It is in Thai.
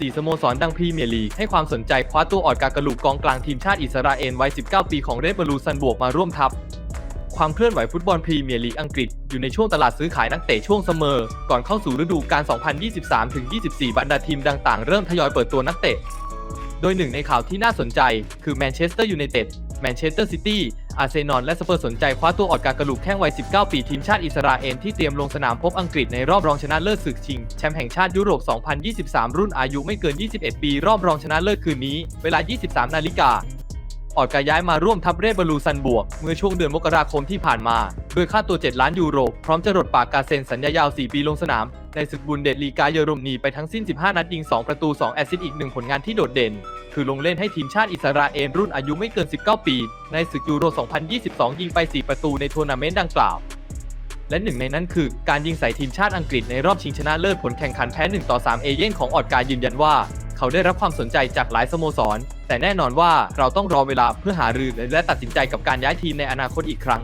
4 สโมสรดังพรีเมียร์ลีก ให้ความสนใจคว้าตัวออดกากระลูกกองกลางทีมชาติอิสราเอลวัย 19 ปีของเรดบลูซันบวกมาร่วมทัพ ความเคลื่อนไหวฟุตบอลพรีเมียร์ลีกอังกฤษ อยู่ในช่วงตลาดซื้อขายนักเตะช่วงเสมอ ก่อนเข้าสู่ฤดูกาล 2023-24 บรรดาทีมต่างๆ เริ่มทยอยเปิดตัวนักเตะ โดยหนึ่งในข่าวที่น่าสนใจ คือแมนเชสเตอร์ยูไนเต็ด แมนเชสเตอร์ซิตี้ อาร์เซนอลและสเปอร์สนใจคว้าตัวออดการกระลูกแข้งวัย 19 ปีทีมชาติอิสราเอลที่เตรียมลงสนามพบอังกฤษในรอบรองชนะเลิศศึกชิง แชมป์แห่งชาติยุโรป 2023 รุ่นอายุไม่เกิน 21 ปี รอบรองชนะเลิศคืนนี้ เวลา 23 นาฬิกา ออดกาย้ายมาร่วมทัพเรดบรูซันบวก เมื่อช่วงเดือนมกราคมที่ผ่านมา โดยค่าตัว 7 ล้านยูโร พร้อมจะรดปากการเซ็นสัญญายาว 4 ปีลงสนาม ในศึกบุนเดสลีกาเยอรมนีไปทั้งสิ้น 15 นัดยิง 2 ประตู 2 แอสซิสต์อีกหนึ่งผลงานที่โดดเด่น คือลงเล่นให้ทีมชาติอิสราเอลรุ่นอายุไม่เกิน 19 ปี ในศึกยูโร 2022 ยิงไป 4 ประตูในทัวร์นาเมนต์ดังกล่าวและหนึ่งในนั้นคือการยิงใส่ทีมชาติอังกฤษในรอบชิงชนะเลิศผลแข่งขันแพ้1ต่อ3เอเย่นของออดการยืนยันว่า เขาได้รับความสนใจจากหลายสโมสร แต่แน่นอนว่าเราต้องรอเวลาเพื่อหารือและตัดสินใจกับการย้ายทีมในอนาคตอีกครั้ง